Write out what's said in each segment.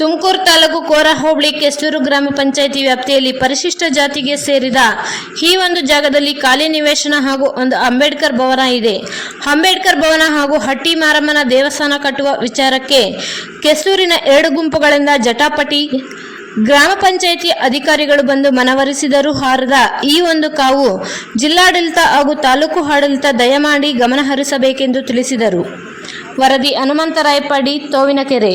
ತುಮಕೂರು ತಾಲೂಕು ಕೋರ ಹೋಬಳಿ ಗ್ರಾಮ ಪಂಚಾಯಿತಿ ವ್ಯಾಪ್ತಿಯಲ್ಲಿ ಪರಿಶಿಷ್ಟ ಜಾತಿಗೆ ಸೇರಿದ ಈ ಒಂದು ಜಾಗದಲ್ಲಿ ಖಾಲಿ ನಿವೇಶನ ಹಾಗೂ ಒಂದು ಅಂಬೇಡ್ಕರ್ ಭವನ ಇದೆ. ಅಂಬೇಡ್ಕರ್ ಭವನ ಹಾಗೂ ಹಟ್ಟಿ ಮಾರಮ್ಮನ ದೇವಸ್ಥಾನ ಕಟ್ಟುವ ವಿಚಾರಕ್ಕೆ ಕೆಸ್ತೂರಿನ ಎರಡು ಗುಂಪುಗಳಿಂದ ಜಟಾಪಟಿ ಗ್ರಾಮ ಪಂಚಾಯಿತಿ ಅಧಿಕಾರಿಗಳು ಬಂದು ಮನವರಿಸಿದರೂ ಹಾರದ ಈ ಒಂದು ಕಾವು ಜಿಲ್ಲಾಡಳಿತ ಹಾಗೂ ತಾಲೂಕು ಆಡಳಿತ ದಯಮಾಡಿ ಗಮನಹರಿಸಬೇಕೆಂದು ತಿಳಿಸಿದರು. ವರದಿ ಹನುಮಂತರಾಯಪಾಡಿ ತೋವಿನಕೆರೆ.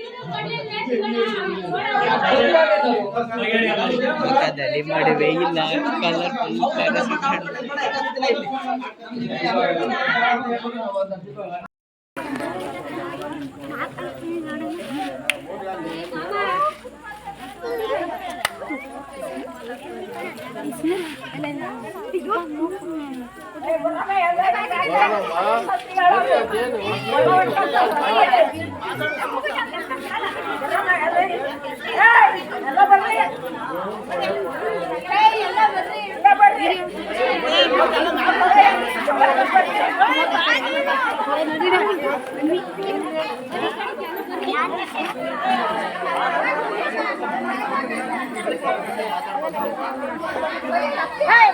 ಮುಖದಲ್ಲಿ ಮಾಡುವೆ ಇಲ್ಲ Hey,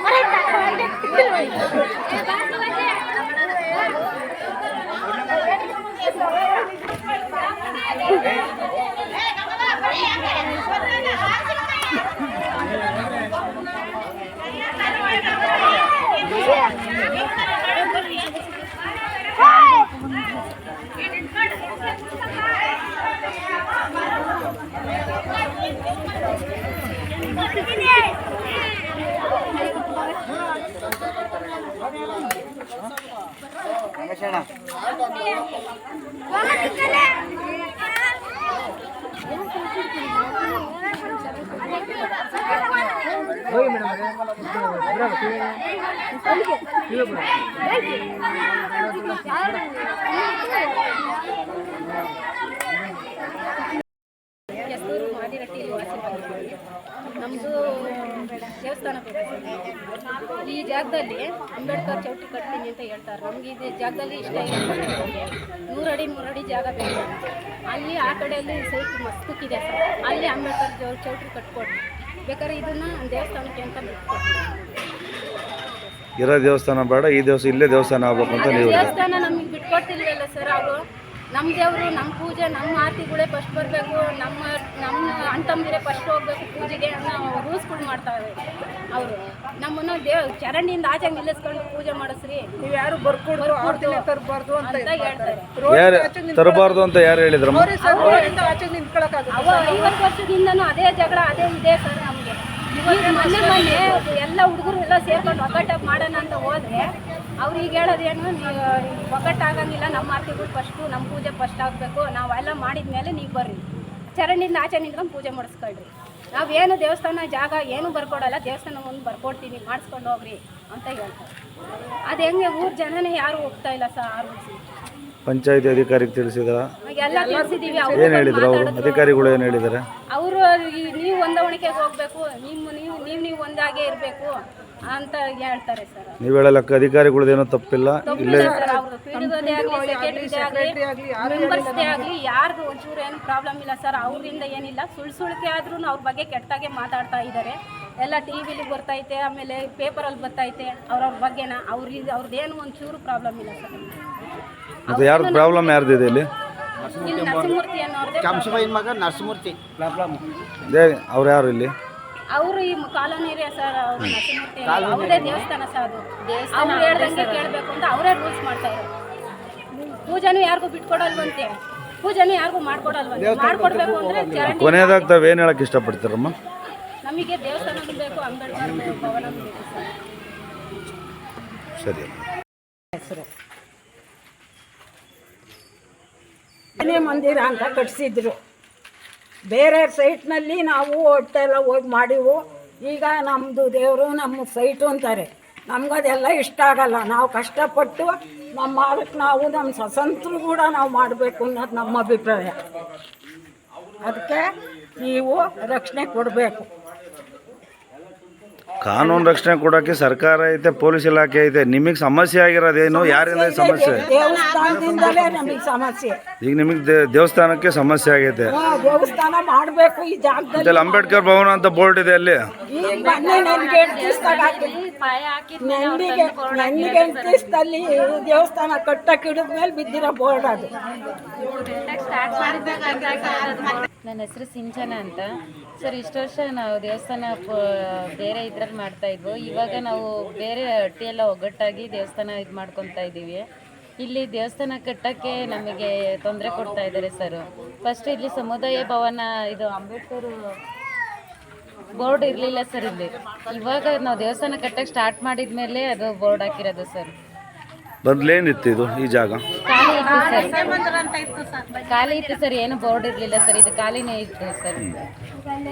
what is that? ರಂಗಶೇಣ ಕಲರ್ಫುಲ್ ಕೆಸ್ತೂರು ವಾಸಿ ಬಂದಿದ್ದೀವಿ ನಮ್ಮದು ದೇವಸ್ಥಾನ ಬೇಕು. ಈ ಜಾಗದಲ್ಲಿ ಅಂಬೇಡ್ಕರ್ ಚೌಟಿ ಕಟ್ತೀನಿ ಅಂತ ಹೇಳ್ತಾರೆ. ನಮ್ಗೆ ಇದು ಜಾಗದಲ್ಲಿ ಇಷ್ಟ ಇಲ್ಲ. ನೂರಡಿ ನೂರಡಿ ಜಾಗ ಬೇಕು. ಅಲ್ಲಿ ಆ ಕಡೆಯಲ್ಲಿ ಸೈಟ್ ಮಸ್ತಕ್ಕಿದೆ ಅಲ್ಲಿ ಅಂಬೇಡ್ಕರ್ ಚೌಟ್ರಿ ಕಟ್ಕೊಡ್ರಿ ಬೇಕಾದ್ರೆ ಇದನ್ನ ದೇವಸ್ಥಾನಕ್ಕೆ ಅಂತ ಬಿಟ್ಕೊಡ್ತೀವಿ ಇರೋ ದೇವಸ್ಥಾನ ಬೇಡ ಈ ದೇವಸ್ಥಾನ ಇಲ್ಲೇ ದೇವಸ್ಥಾನ ಆಗ್ಬೇಕು ಅಂತ ನೀವು. ದೇವಸ್ಥಾನ ನಮಗೆ ಬಿಟ್ಕೊಡ್ತಿಲ್ವಲ್ಲ ಸರ್ ಅವರು? ನಮ್ಮ ದೇವರು ನಮ್ಮ ಪೂಜೆ ನಮ್ಮ ಆರತಿಗಳೇ ಫಸ್ಟ್ ಬರಬೇಕು. ನಮ್ಮ ನಮ್ಮ ಅಣ್ತಂದಿರೇ ಫಸ್ಟ್ ಹೋಗ್ಬೇಕು ಪೂಜೆಗೆ ಅನ್ನೋ ರೂಲ್ಸ್ಗಳು ಮಾಡ್ತಾರೆ ಅವರು. ನಮ್ಮನ್ನು ದೇವ್ ಚರಂಡಿಯಿಂದ ಆಚೆ ನಿಲ್ಲಿಸ್ಕೊಂಡು ಪೂಜೆ ಮಾಡಿಸ್ರಿ. ನೀವು ಯಾರು ಬರ್ಕೊಡ್ರು ಅವ್ರದಿಲ್ಲ ತರಬಾರ್ದು ಅಂತ ಹೇಳ್ತಾರೆ. ಯಾರು ತರಬಾರ್ದು ಅಂತ ಯಾರು ಹೇಳಿದ್ರಮ್ಮ ಅವ್ರೇ ಸರ್ ರೋಡಿಂದ ಆಚೆ ಅವ ಐವತ್ತು ವರ್ಷದಿಂದನೂ ಅದೇ ಜಗಳ ಅದೇ ಇದೆ ಸರ್ ನಮಗೆ. ಮೊನ್ನೆ ಮೊನ್ನೆ ಎಲ್ಲ ಹುಡುಗರು ಎಲ್ಲ ಸೇರ್ಕೊಂಡು ಒಗ್ಗಟ್ಟಾಗಿ ಮಾಡೋಣ ಅಂತ ಹೋದ್ರೆ ಅವ್ರು ಈಗ ಹೇಳೋದೇನು ನೀವು ಒಗ್ಗಟ್ಟಾಗಂಗಿಲ್ಲ ನಮ್ಮ ಆರ್ತಿಗಳು ಫಸ್ಟು ನಮ್ಮ ಪೂಜೆ ಫಸ್ಟ್ ಆಗಬೇಕು. ನಾವೆಲ್ಲ ಮಾಡಿದ್ಮೇಲೆ ನೀವು ಬರ್ರಿ. ಚರಂಡಿಂದ ಆಚೆ ನಿಂತ್ಕೊಂಡು ಪೂಜೆ ಮಾಡಿಸ್ಕೊಳ್ರಿ. ನಾವೇನು ದೇವಸ್ಥಾನ ಜಾಗ ಏನು ಬರ್ಕೊಡಲ್ಲ ದೇವಸ್ಥಾನ ಮುಂದೆ ಬರ್ಕೊಡ್ತೀನಿ ಮಾಡಿಸ್ಕೊಂಡು ಹೋಗ್ರಿ ಅಂತ ಹೇಳ್ತಾರೆ. ಅದು ಹೆಂಗೆ ಊರು ಜನನೇ ಯಾರು ಹೋಗ್ತಾ ಇಲ್ಲ ಸರ್ ಆರು ಪಂಚಾಯತಿ ಅಧಿಕಾರಿಗೆ ತಿಳಿಸಿದ್ರ? ಎಲ್ಲ ತಿಳಿಸಿದ್ದೀವಿ ಏನು ಹೇಳಿದ್ರು ಅವರು? ಅಧಿಕಾರಿಗಳು ಏನು ಹೇಳಿದ್ದಾರೆ ಅವರು ನೀವು ಹೊಂದಾವಣಿಕೆಗೆ ಹೋಗ್ಬೇಕು ನಿಮ್ಮ ನೀವು ನೀವು ನೀವು ಒಂದಾಗೆ ಇರಬೇಕು. ಅಂತ ಹೇಳ್ತಾರೆ ಸರ್ ನೀವು ಹೇಳಲಕ್ಕ ಅಧಿಕಾರಿಗಳದ್ದೇನೋ ತಪ್ಪಿಲ್ಲ ಇಲ್ಲೇ ಪೀಡಿಯೋದೇ ಆಗಲಿ ಸೆಕ್ರೆಟರಿದೇ ಆಗಲಿ ಮೆಂಬರ್ಸ್ದೇ ಆಗಲಿ ಯಾರ್ದು ಒಂಚೂರು ಏನು ಪ್ರಾಬ್ಲಮ್ ಇಲ್ಲ ಸರ್. ಅವರಿಂದ ಏನಿಲ್ಲ. ಸುಳ್ಳು ಸುಳ್ಕೆ ಆದ್ರೂ ಅವ್ರ ಬಗ್ಗೆ ಕೆಟ್ಟಾಗೆ ಮಾತಾಡ್ತಾ ಇದ್ದಾರೆ ಎಲ್ಲ ಟಿವಿಲಿ ಬರ್ತೈತೆ ಆಮೇಲೆ ಪೇಪರಲ್ಲಿ ಬರ್ತೈತೆ. ಅವ್ರವ್ರ ಬಗ್ಗೆನ ಅವ್ರಿಗೆ ಅವ್ರದ್ದೇನು ಒಂಚೂರು ಪ್ರಾಬ್ಲಮ್ ಇಲ್ಲ ಸರ್. ಅದು ಯಾರ್ದು ಪ್ರಾಬ್ಲಮ್ ಯಾರ್ದಿದೆ ಇಲ್ಲಿ? ಇಲ್ಲಿ ನರಸಿಂಹಮೂರ್ತಿ ಅನ್ನೋರ್ದೇ ಮಗ ನರಸಿಂಹಮೂರ್ತಿ. ದೇ ಅವ್ರು ಯಾರು ಇಲ್ಲಿ? ಅವರು ಈ ಕಾಲೋನಿ ಏರಿಯಾ ಸರ್ ಅವ್ರದೇ ದೇವಸ್ಥಾನ ಸರ್ ಅದು. ಅವ್ರು ಹೇಳ್ದಂಗೆ ಕೇಳಬೇಕು ಅಂತ ಅವರೇ ರೂಲ್ಸ್ ಮಾಡ್ತಾರೆ ಪೂಜೆನೂ ಯಾರಿಗೂ ಬಿಟ್ಕೊಡಲ್ವಂತೆ. ಪೂಜೆನೂ ಯಾರಿಗೂ ಮಾಡ್ಕೊಡಲ್ವಂತೆ. ಮಾಡ್ಕೊಡ್ಬೇಕು ಅಂದ್ರೆ ಚರಂಡಿ ಕೊನೆಯದಾಗ ತಾವು ಏನು ಹೇಳಕ್ಕೆ ಇಷ್ಟಪಡ್ತೀರಮ್ಮ? ನಮಗೆ ದೇವಸ್ಥಾನ ಬೇಕು ಅಂಬೇಡ್ಕರ್ ಭವನ ಬೇಕು ಸರಿ. ಸರಿ ಮನೆ ಮಂದಿರ ಅಂತ ಕಟ್ಸಿದ್ರು. ಬೇರೆ ಸೈಟ್ನಲ್ಲಿ ನಾವು ಹೊಟ್ಟೆಲ್ಲ ಹೋಗಿ ಮಾಡಿವು. ಈಗ ನಮ್ಮದು ದೇವರು ನಮ್ಮ ಸೈಟು ಅಂತಾರೆ. ನಮ್ಗದೆಲ್ಲ ಇಷ್ಟ ಆಗಲ್ಲ. ನಾವು ಕಷ್ಟಪಟ್ಟು ನಮ್ಮ ಮಾಲಕ್ಕೆ ನಾವು, ನಮ್ಮ ಸ್ವತಂತ್ರ ಕೂಡ ನಾವು ಮಾಡಬೇಕು ಅನ್ನೋದು ನಮ್ಮ ಅಭಿಪ್ರಾಯ. ಅದಕ್ಕೆ ನೀವು ರಕ್ಷಣೆ ಕೊಡಬೇಕು. ಕಾನೂನು ರಕ್ಷಣೆ ಕೊಡೋಕೆ ಸರ್ಕಾರ ಐತೆ ಪೊಲೀಸ್ ಇಲಾಖೆ ಐತೆ ನಿಮಗೆ ಸಮಸ್ಯೆ ಆಗಿರೋದೇನು ಯಾರಿಂದ ಈ ಸಮಸ್ಯೆ? ದೇವಸ್ಥಾನದಿಂದಲೇ ನಮಗೆ ಸಮಸ್ಯೆ. ಈಗ ನಿಮಗೆ ದೇವಸ್ಥಾನಕ್ಕೆ ಸಮಸ್ಯೆ ಆಗೈತೆ. ದೇವಸ್ಥಾನ ಮಾಡಬೇಕು ಈ ಜಾಗದಲ್ಲಿ. ಮತ್ತೆ ಅಂಬೇಡ್ಕರ್ ಭವನ ಅಂತ ಬೋರ್ಡ್ ಇದೆ ಅಲ್ಲಿ. ಈಗ ಮೊನ್ನೆ ನನಗೆ ದಿವಸದಾಗ ನನಗೆ ನನಗೆ ದಿವಸದಲ್ಲಿ ದೇವಸ್ಥಾನ ಕಟ್ಟಕ್ಕೆ ಹಿಡಿದ್ಮೇಲೆ ಬಿದ್ದಿರೋ ಬೋರ್ಡ್ ಅದು. ನನ್ನ ಹೆಸರು ಸಿಂಚನ ಅಂತ. ಸರ್ ಇಷ್ಟು ವರ್ಷ ನಾವು ದೇವಸ್ಥಾನ ಬೇರೆ ಬೇರೆ ಮಾಡ್ತಾ ಇದ್ವು. ಇವಾಗ ನಾವು ಬೇರೆ ಹಟ್ಟಿಯೆಲ್ಲ ಒಗ್ಗಟ್ಟಾಗಿ ದೇವಸ್ಥಾನ ಇದು ಮಾಡ್ಕೊತಾ ಇದ್ದೀವಿ ಇಲ್ಲಿ ದೇವಸ್ಥಾನ ಕಟ್ಟಕ್ಕೆ ನಮಗೆ ತೊಂದರೆ ಕೊಡ್ತಾ ಇದ್ದಾರೆ ಸರ್ ಫಸ್ಟ್ ಇಲ್ಲಿ ಸಮುದಾಯ ಭವನ ಇದು ಅಂಬೇಡ್ಕರ್ ಬೋರ್ಡ್ ಇರಲಿಲ್ಲ ಸರ್ ಇಲ್ಲಿ. ಇವಾಗ ನಾವು ದೇವಸ್ಥಾನ ಕಟ್ಟಕ್ಕೆ ಸ್ಟಾರ್ಟ್ ಮಾಡಿದ ಮೇಲೆ ಅದು ಬೋರ್ಡ್ ಹಾಕಿರೋದು ಸರ್ ಮೊದ್ಲೇನಿತ್ತು ಇದು ಈ ಜಾಗ? ಸರ್. ಖಾಲಿ ಇತ್ತು ಸರ್ ಏನು ಬೋರ್ಡ್ ಇರಲಿಲ್ಲ ಸರ್ ಇದು ಖಾಲಿನೇ ಇತ್ತು ಸರ್.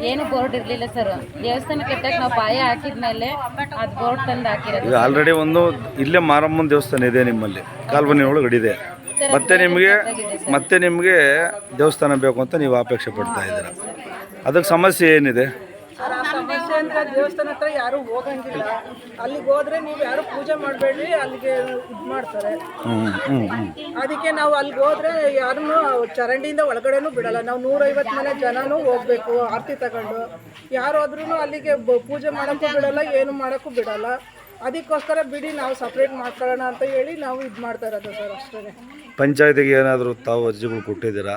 ಏನು ಬೋರ್ಡ್ ಇರಲಿಲ್ಲ ಸರ್ ದೇವಸ್ಥಾನ ಕಟ್ಟಕ್ಕೆ ನಾವು ಪಾಯ ಹಾಕಿದ್ಮೇಲೆ ಅದು ಬೋರ್ಡ್ ತಂದು ಹಾಕಿರೋದು ಆಲ್ರೆಡಿ ಒಂದು ಇಲ್ಲೇ ಮಾರಮ್ಮನ ದೇವಸ್ಥಾನ ಇದೆ ನಿಮ್ಮಲ್ಲಿ ಕಾಲ್ಬನಿ ಒಳಗಡೆ ಇದೆ. ಮತ್ತೆ ನಿಮಗೆ ಮತ್ತೆ ನಿಮಗೆ ದೇವಸ್ಥಾನ ಬೇಕು ಅಂತ ನೀವು ಅಪೇಕ್ಷೆ ಪಡ್ತಾ ಇದ್ದೀರಾ. ಅದಕ್ಕೆ ಸಮಸ್ಯೆ ಏನಿದೆ ಸರ್ ಆ ಸಮಸ್ಯೆ ಅಂದ್ರೆ ದೇವಸ್ಥಾನ ಹತ್ರ ಯಾರು ಹೋಗಂಗಿಲ್ಲ. ಅಲ್ಲಿಗೆ ಹೋದ್ರೆ ನೀವು ಯಾರು ಪೂಜೆ ಮಾಡಬೇಡ್ರಿ, ಅಲ್ಲಿಗೆ ಇದು ಮಾಡ್ತಾರೆ. ಅದಕ್ಕೆ ನಾವು ಅಲ್ಲಿಗೆ ಹೋದ್ರೆ ಯಾರನ್ನು ಚರಂಡಿಯಿಂದ ಒಳಗಡೆನೂ ಬಿಡಲ್ಲ. ನಾವು ನೂರೈವತ್ತು ಮನೆ ಜನನೂ ಹೋಗ್ಬೇಕು, ಆರತಿ ತಗೊಂಡು. ಯಾರು ಹೋದ್ರೂ ಅಲ್ಲಿಗೆ ಪೂಜೆ ಮಾಡೋಕ್ಕೂ ಬಿಡಲ್ಲ, ಏನು ಮಾಡೋಕ್ಕೂ ಬಿಡಲ್ಲ. ಅದಕ್ಕೋಸ್ಕರ ಬಿಡಿ, ನಾವು ಸಪ್ರೇಟ್ ಮಾಡ್ಕೊಳ್ಳೋಣ ಅಂತ ಹೇಳಿ ನಾವು ಇದು ಮಾಡ್ತಾ ಇರೋದು ಸರ್ ಅಷ್ಟೇ ಪಂಚಾಯತಿಗೆ ಏನಾದರೂ ತಾವು ಅರ್ಜಿಗಳು ಕೊಟ್ಟಿದ್ದೀರಾ?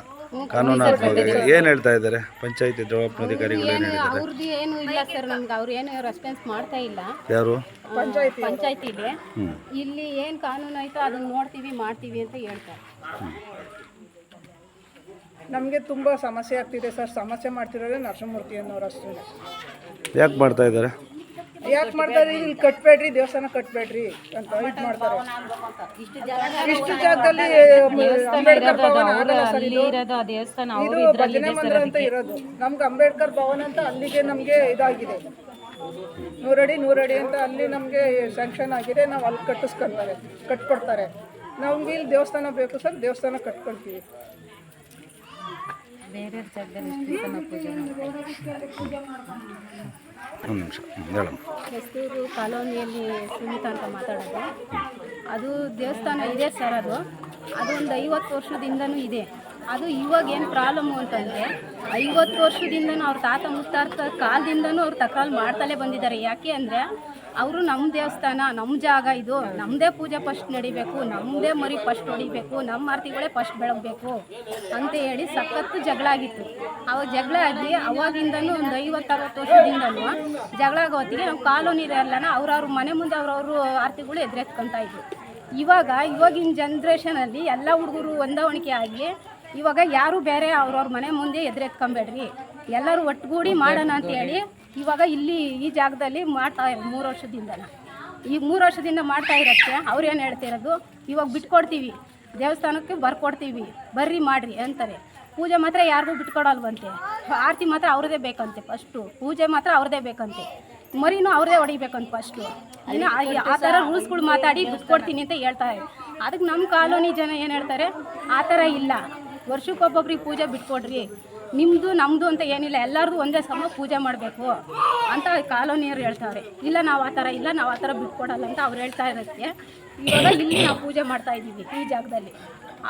ಕಾನೂನಾತ್ಮಕ ಏನು ಹೇಳ್ತಾ ಇದ್ದಾರೆ? ಪಂಚಾಯತಿ ಜವಾಬ್ದಾರಿಗಳು ಏನು ಹೇಳಿದ್ದಾರೆ ಅವ್ರದ್ದು ಏನು ಇಲ್ಲ ಸರ್ ನಮ್ಗೆ. ಅವ್ರು ಏನು ರೆಸ್ಪಾನ್ಸ್ ಮಾಡ್ತಾ ಇಲ್ಲ. ಯಾರು? ಪಂಚಾಯತಿ. ಪಂಚಾಯತಿಲಿ. ಇಲ್ಲಿ ಏನು ಕಾನೂನು ಐತೋ ಅದನ್ನ ನೋಡ್ತೀವಿ ಮಾಡ್ತೀವಿ ಅಂತ ಹೇಳ್ತಾರೆ. ನಮಗೆ ತುಂಬ ಸಮಸ್ಯೆ ಆಗ್ತಿದೆ ಸರ್. ಸಮಸ್ಯೆ ಮಾಡ್ತಿರೋದೇ ನರಸಿಂಹಮೂರ್ತಿ ಅನ್ನೋರು ಅಷ್ಟೇ ಯಾಕೆ ಮಾಡ್ತಾ ಇದ್ದಾರೆ? ಯಾಕೆ ಮಾಡ್ತಾರೆ? ಇಲ್ಲಿ ಕಟ್ಬೇಡ್ರಿ, ದೇವಸ್ಥಾನ ಕಟ್ಬೇಡ್ರಿ ಅಂತ ಇದು ಮಾಡ್ತಾರೆ. ಇಷ್ಟು ಜಾಗದಲ್ಲಿ ಅಂಬೇಡ್ಕರ್ ಭವನ ಇದು. ಭಜನೆ ಮಂದಿರ ಅಂತ ಇರೋದು. ನಮ್ಗೆ ಅಂಬೇಡ್ಕರ್ ಭವನ ಅಂತ ಅಲ್ಲಿಗೆ ನಮಗೆ ಇದಾಗಿದೆ. ನೂರಡಿ ನೂರಡಿ ಅಂತ ಅಲ್ಲಿ ನಮಗೆ ಸ್ಯಾಂಕ್ಷನ್ ಆಗಿದೆ. ನಾವು ಅಲ್ಲಿ ಕಟ್ಟಿಸ್ಕೊಂತಾರೆ, ಕಟ್ಕೊಡ್ತಾರೆ. ನಮ್ಗೆ ಇಲ್ಲಿ ದೇವಸ್ಥಾನ ಬೇಕು ಸರ್, ದೇವಸ್ಥಾನ ಕಟ್ಕೊಳ್ತೀವಿ. ಬೇರೆ ಜಾಗದಲ್ಲಿ ಒಂದು ನಿಮಿಷ. ಹೇಳಮ್ಮ. ಕೆಸ್ತೂರು ಕಾಲೋನಿಯಲ್ಲಿ ಸುನೀತ ಅಂತ ಮಾತಾಡೋದು. ಅದು ದೇವಸ್ಥಾನ ಇದೆ ಸರ್ ಅದು. ಅದು ಒಂದು ಐವತ್ತು ವರ್ಷದಿಂದನೂ ಇದೆ. ಅದು ಇವಾಗ ಏನು ಪ್ರಾಬ್ಲಮ್ಮು ಅಂತಂದರೆ ಐವತ್ತು ವರ್ಷದಿಂದನೂ ಅವ್ರ ತಾತ ಮುತ್ತಾತ ಕಾಲದಿಂದನೂ ಅವ್ರು ತಕರಾರು ಮಾಡ್ತಲೇ ಬಂದಿದ್ದಾರೆ. ಯಾಕೆ ಅಂದರೆ ಅವರು ನಮ್ಮ ದೇವಸ್ಥಾನ ನಮ್ಮ ಜಾಗ ಇದು. ನಮ್ಮದೇ ಪೂಜೆ ಫಸ್ಟ್ ನಡಿಬೇಕು ನಮ್ಮದೇ ಮರಿ ಫಸ್ಟ್ ಹೊಡಿಬೇಕು ನಮ್ಮ ಆರ್ತಿಗಳೇ ಫಸ್ಟ್ ಬೆಳಗಬೇಕು ಅಂತ ಹೇಳಿ ಸಖತ್ತು ಜಗಳ ಆಗಿತ್ತು. ಅವಾಗ ಜಗಳ ಆಗಿ ಅವಾಗಿಂದನೂ ಒಂದು ಐವತ್ತು, ಅರವತ್ತು ವರ್ಷದಿಂದನೂ ಜಗಳ ಆಗೋ ಹೊತ್ತಿಗೆ ನಾವು ಕಾಲೋನಿ ಇರಲ್ಲನ, ಅವ್ರವ್ರ ಮನೆ ಮುಂದೆ ಅವ್ರವ್ರ ಆರ್ತಿಗಳು ಎದುರೆತ್ಕೊತಾ ಇದ್ರು. ಇವಾಗ, ಇವಾಗಿನ ಜನ್ರೇಷನಲ್ಲಿ ಎಲ್ಲ ಹುಡುಗರು ಹೊಂದಾವಣಿಕೆ ಆಗಿ ಇವಾಗ ಯಾರು ಬೇರೆ ಅವ್ರವ್ರ ಮನೆ ಮುಂದೆ ಎದುರೆತ್ಕೊಂಬೇಡ್ರಿ. ಎಲ್ಲರೂ ಒಟ್ಟುಗೂಡಿ ಮಾಡೋಣ ಅಂತ ಹೇಳಿ ಇವಾಗ ಇಲ್ಲಿ ಈ ಜಾಗದಲ್ಲಿ ಮಾಡ್ತಾ ಇರೋದು ಮೂರು ವರ್ಷದಿಂದ ಈ ಮೂರು ವರ್ಷದಿಂದ ಮಾಡ್ತಾ ಇರೋಕ್ಕೆ ಅವ್ರು ಏನು ಹೇಳ್ತಿರೋದು ಇವಾಗ ಬಿಟ್ಕೊಡ್ತೀವಿ. ದೇವಸ್ಥಾನಕ್ಕೆ ಬರ್ಕೊಡ್ತೀವಿ. ಬರ್ರಿ ಮಾಡ್ರಿ ಅಂತಾರೆ. ಪೂಜೆ ಮಾತ್ರ ಯಾರಿಗೂ ಬಿಟ್ಕೊಡಲ್ವಂತೆ. ಆರತಿ ಮಾತ್ರ ಅವ್ರದ್ದೇ ಬೇಕಂತೆ ಫಸ್ಟು ಪೂಜೆ ಮಾತ್ರ ಅವ್ರದ್ದೇ ಬೇಕಂತೆ. ಮರಿನೂ ಅವ್ರದೇ ಹೊಡಿಬೇಕಂತ ಫಸ್ಟು ಇನ್ನು ಆ ಥರ ರೂಲ್ಸ್ಗಳು ಮಾತಾಡಿ ಬಿಟ್ಕೊಡ್ತೀನಿ ಅಂತ ಹೇಳ್ತಾರೆ ಅದಕ್ಕೆ ನಮ್ಮ ಕಾಲೋನಿ ಜನ ಏನು ಹೇಳ್ತಾರೆ? ಆ ಥರ ಇಲ್ಲ. ವರ್ಷಕ್ಕೊಬ್ಬೊಬ್ರಿಗೆ ಪೂಜೆ ಬಿಟ್ಕೊಡ್ರಿ. ನಿಮ್ಮದು ನಮ್ಮದು ಅಂತ ಏನಿಲ್ಲ, ಎಲ್ಲರದು ಒಂದೇ ಸಮ ಪೂಜೆ ಮಾಡಬೇಕು ಅಂತ ಕಾಲೋನಿಯರು ಹೇಳ್ತಾರೆ. ಇಲ್ಲ, ನಾವು ಆ ಥರ ಇಲ್ಲ, ನಾವು ಆ ಥರ ಬಿಟ್ಕೊಡಲ್ಲ ಅಂತ ಅವ್ರು ಹೇಳ್ತಾ ಇರೋದಕ್ಕೆ ಇವಾಗ ಇಲ್ಲಿ ನಾವು ಪೂಜೆ ಮಾಡ್ತಾ ಇದ್ದೀವಿ ಈ ಜಾಗದಲ್ಲಿ.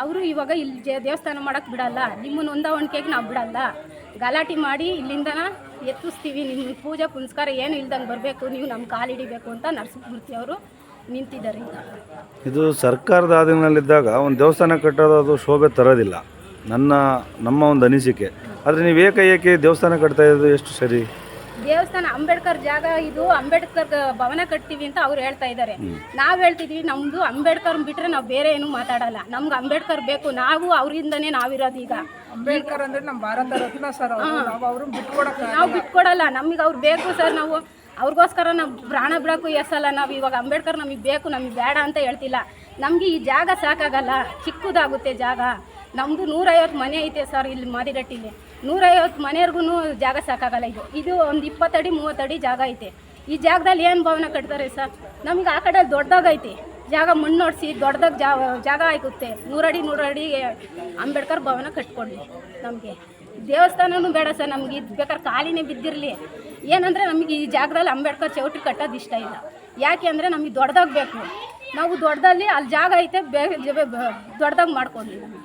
ಅವರು ಇವಾಗ ಇಲ್ಲಿ ಜೇ, ದೇವಸ್ಥಾನ ಮಾಡೋಕ್ಕೆ ಬಿಡಲ್ಲ. ನಿಮ್ಮನ್ನು ಹೊಂದಾವಣಿಕೆಗೆ ನಾವು ಬಿಡಲ್ಲ. ಗಲಾಟೆ ಮಾಡಿ ಇಲ್ಲಿಂದ ಎತ್ತಿಸ್ತೀವಿ. ನಿಮ್ಮ ಪೂಜೆ ಪುನಸ್ಕಾರ ಏನು ಇಲ್ದಂಗೆ ಬರಬೇಕು, ನೀವು ನಮ್ಮ ಕಾಲು ಹಿಡಿಬೇಕು ಅಂತ ನರಸಿಂಹಮೂರ್ತಿ ಅವರು ನಿಂತಿದ್ದಾರೆ ಇದು ಸರ್ಕಾರದ ಆಧೀನದಲ್ಲಿದ್ದಾಗ ಒಂದು ದೇವಸ್ಥಾನ ಕಟ್ಟೋದು ಅದು ಶೋಭೆ ತರೋದಿಲ್ಲ. ನನ್ನ ನಮ್ಮ ಒಂದು ಅನಿಸಿಕೆ. ಆದರೆ ನೀವು ಏಕೆ ದೇವಸ್ಥಾನ ಕಟ್ತಾ ಇರೋದು ಎಷ್ಟು ಸರಿ? ದೇವಸ್ಥಾನ ಅಂಬೇಡ್ಕರ್ ಜಾಗ ಇದು ಅಂಬೇಡ್ಕರ್ ಭವನ ಕಟ್ತೀವಿ ಅಂತ ಅವ್ರು ಹೇಳ್ತಾ ಇದ್ದಾರೆ. ನಾವು ಹೇಳ್ತಿದ್ವಿ ನಮ್ದು ಅಂಬೇಡ್ಕರ್ ಬಿಟ್ಟರೆ ನಾವು ಬೇರೆ ಏನು ಮಾತಾಡಲ್ಲ. ನಮ್ಗೆ ಅಂಬೇಡ್ಕರ್ ಬೇಕು. ನಾವು ಅವರಿಂದನೇ ನಾವಿರೋದು ಈಗ. ಅಂಬೇಡ್ಕರ್ ಅಂದ್ರೆ ನಮ್ಮ ಭಾರತ ರತ್ನ ಸರ್ ಅವರು. ನಾವು ಅವ್ರನ್ನ ಬಿಟ್ಕೊಡಕ್ಕೆ ನಾವು ಬಿಟ್ಕೊಡಲ್ಲ. ನಮಗೆ ಅವ್ರು ಬೇಕು ಸರ್ ನಾವು. ಅವ್ರಿಗೋಸ್ಕರ ನಾವು ಪ್ರಾಣ ಬಿಡೋಕ್ಕೂ ಎಸಲ್ಲ ನಾವು ಇವಾಗ ಅಂಬೇಡ್ಕರ್ ನಮಗೆ ಬೇಕು ನಮಗೆ ಬೇಡ ಅಂತ ಹೇಳ್ತಿಲ್ಲ. ನಮಗೆ ಈ ಜಾಗ ಸಾಕಾಗಲ್ಲ. ಚಿಕ್ಕದಾಗುತ್ತೆ ಜಾಗ. ನಮ್ಮದು ನೂರೈವತ್ತು ಮನೆ ಐತೆ ಸರ್ ಇಲ್ಲಿ ಮಾದಿಗಟ್ಟಿಲಿ ನೂರೈವತ್ತು ಮನೆಯವ್ರಿಗೂ ಜಾಗ ಸಾಕಾಗಲ್ಲ ಇದು. ಇದು ಒಂದು ಇಪ್ಪತ್ತಡಿ, ಮೂವತ್ತಡಿ ಜಾಗ ಐತೆ. ಈ ಜಾಗದಲ್ಲಿ ಏನು ಭವನ ಕಟ್ತಾರೆ ಸರ್? ನಮ್ಗೆ ಆ ಕಡೆ ದೊಡ್ಡದಾಗೈತಿ ಜಾಗ ಮಣ್ಣು ನೋಡಿಸಿ ದೊಡ್ಡದಾಗ ಜಾ, ಜಾಗ ಆಗುತ್ತೆ ನೂರಡಿ ನೂರಡಿ ಅಂಬೇಡ್ಕರ್ ಭವನ ಕಟ್ಕೊಂಡ್ವಿ ನಮಗೆ. ದೇವಸ್ಥಾನವೂ ಬೇಡ ಸರ್, ನಮ್ಗೆ ಇದು ಬೇಕಾದ್ರೆ ಖಾಲಿನೇ ಬಿದ್ದಿರಲಿ. ಏನಂದರೆ ನಮಗೆ ಈ ಜಾಗದಲ್ಲಿ ಅಂಬೇಡ್ಕರ್ ಚೌಟ್ರಿ ಕಟ್ಟೋದು ಇಷ್ಟ ಇಲ್ಲ. ಯಾಕೆ ಅಂದರೆ ನಮಗೆ ದೊಡ್ಡದಾಗಿ ಬೇಕು. ನಾವು ದೊಡ್ಡದಲ್ಲಿ ಅಲ್ಲಿ ಜಾಗ ಐತೆ ಬೇಗ ದೊಡ್ಡದಾಗ ಮಾಡ್ಕೊಡ್ಲಿ ನಮಗೆ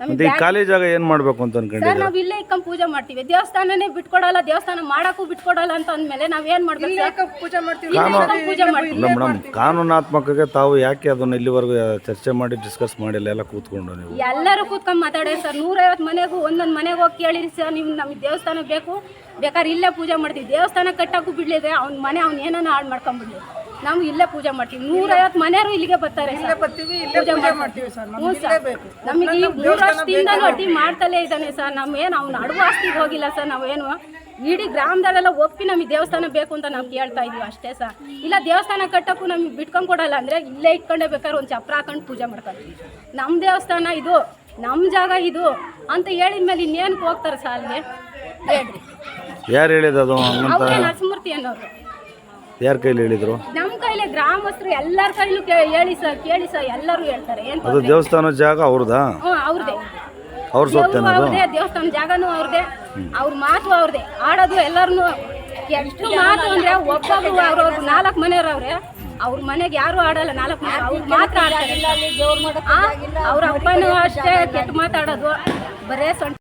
ಮತ್ತೆ ಈ ಖಾಲಿ ಜಾಗ ಏನು ಮಾಡಬೇಕು ಅಂತ ಸರ್ ಅನ್ಕೊಂಡಿದ್ದೀರಾ ನಾವು ಇಲ್ಲೇ ಇಕ್ಕಂಡ್ ಪೂಜೆ ಮಾಡ್ತೀವಿ. ದೇವಸ್ಥಾನನೇ ಬಿಟ್ಕೊಡಲ್ಲ ದೇವಸ್ಥಾನ ಮಾಡಕ್ಕೂ ಬಿಟ್ಕೊಡಲ್ಲ ಅಂತ ಅಂದಮೇಲೆ ಏನ್ ಮಾಡ್ಬೇಕು ಸರ್? ಯಾಕೆ ಪೂಜೆ ಮಾಡ್ತೀವಿ. ಇಲ್ಲೇ ಪೂಜೆ ಮಾಡ್ತೀವಿ. ಮೇಡಮ್ ಕಾನೂನಾತ್ಮಕಗೆ ತಾವು ಯಾಕೆ ಅದನ್ನ ಇಲ್ಲಿವರೆಗೂ ಚರ್ಚೆ ಮಾಡಿ ಡಿಸ್ಕಸ್ ಮಾಡಿಲ್ಲ ಎಲ್ಲ ಕೂತ್ಕೊಂಡು ನೀವು? ಎಲ್ಲರೂ ಕೂತ್ಕೊಂಡ್ ಮಾತಾಡಿ ಸರ್. ನೂರೈವತ್ತು ಮನೆಗೂ ಒಂದೊಂದು ಮನೆಗೆ ಹೋಗಿ ಕೇಳಿರಿ ಸರ್. ನಿಮ್ ನಮಗೆ ದೇವಸ್ಥಾನ ಬೇಕು. ಬೇಕಾದ್ರೆ ಇಲ್ಲೇ ಪೂಜೆ ಮಾಡ್ತೀವಿ. ದೇವಸ್ಥಾನ ಕಟ್ಟಕ್ಕೂ ಬಿಡ್ಲಿದೆ ಅವ್ನ ಮನೆ ಅವ್ನ ಏನಾನ ಹಾಳು ಮಾಡ್ಕೊಂಡ್ಬಿಡ್ಲಿ ನಾವು ಇಲ್ಲೇ ಪೂಜೆ ಮಾಡ್ತೀವಿ. ನೂರೈವತ್ತು ಮನೆಯವರು ಇಲ್ಲಿಗೆ ಬರ್ತಾರೆ ಸರ್. ಬರ್ತೀವಿ ಇಲ್ಲೇ ಪೂಜೆ ಮಾಡ್ತೀವಿ. ಸರ್. ಹ್ಞೂ ಸರ್. ನಮಗೆ ಈ ಮೂರು ವರ್ಷದಿಂದ ಅಡ್ಡಿ ಮಾಡ್ತಲೇ ಇದ್ದಾನೆ ಸರ್. ನಮ್ಮೇನು ಅವ್ನು ಅಡುಗೆ ಆಸ್ತಿಗೆ ಹೋಗಿಲ್ಲ ಸರ್. ನಾವೇನು ಇಡೀ ಗ್ರಾಮದಲ್ಲೆಲ್ಲ ಒಪ್ಪಿ ನಮಗೆ ದೇವಸ್ಥಾನ ಬೇಕು ಅಂತ ನಾವು ಕೇಳ್ತಾ ಇದೀವಿ ಅಷ್ಟೇ ಸರ್. ಇಲ್ಲ ದೇವಸ್ಥಾನ ಕಟ್ಟಕ್ಕೂ ನಮಗೆ ಬಿಟ್ಕೊಂಡು ಕೊಡಲ್ಲ ಅಂದರೆ ಇಲ್ಲೇ ಇಟ್ಕೊಂಡೇ ಬೇಕಾದ್ರೆ ಒಂದು ಚಪ್ರ ಹಾಕೊಂಡು ಪೂಜೆ ಮಾಡ್ಕೊಳ್ತೀವಿ ನಮ್ಮ ದೇವಸ್ಥಾನ ಇದು ನಮ್ಮ ಜಾಗ ಇದು ಅಂತ ಹೇಳಿದ ಮೇಲೆ ಇನ್ನೇನು ಹೋಗ್ತಾರೆ ಸರ್ ಅಲ್ಲಿಗೆ? ಹೇಳ್ರಿ ಯಾರು ಹೇಳಿದ ಅದು? ಹಂಗಂತ ಅವರೇ ನರಸಿಂಹಮೂರ್ತಿ ಅನ್ನೋರು. ಯಾರ ಕೈಲಿ ಹೇಳಿದ್ರು? ನಮ್ಮ ಕೈಲಿ ಗ್ರಾಮಸ್ಥರು ಎಲ್ಲರ ಕೈಲೂ ಕೇ ಹೇಳಿ ಸರ್ ಕೇಳಿ ಸರ್ ಎಲ್ಲರೂ ಹೇಳ್ತಾರೆ ಏನು ಅದು ದೇವಸ್ಥಾನ ಜಾಗ ಅವ್ರದಾ? ಹ್ಞೂ ಅವ್ರದೇ. ಅವ್ರ ಸೊತ್ತೇನ ಅದು? ಅವ್ರದೇ ದೇವಸ್ಥಾನ ಜಾಗನೂ ಅವ್ರದೇ ಅವ್ರ ಮಾತು ಅವ್ರದೇ. ಆಡೋದು ಎಲ್ಲರನ್ನು ಎಷ್ಟು ಮಾತು ಅಂದ್ರೆ ಒಬ್ಬೊಬ್ರು ಅವ್ರವ್ರ ನಾಲ್ಕು ಮನೆಯವ್ರು ಅವ್ರೆ ಅವ್ರ ಮನೆಗೆ ಯಾರು ಆಡಲ್ಲ ನಾಲ್ಕು ಮನೆ ಅವ್ರ ಮಾತ್ರ ಆಡ್ತಾರೆ. ಆ, ಅವ್ರ ಅಪ್ಪನೂ ಅಷ್ಟೇ ಕೆಟ್ಟ ಮಾತಾಡೋದು. ಬರೇ ಸೊಂಟ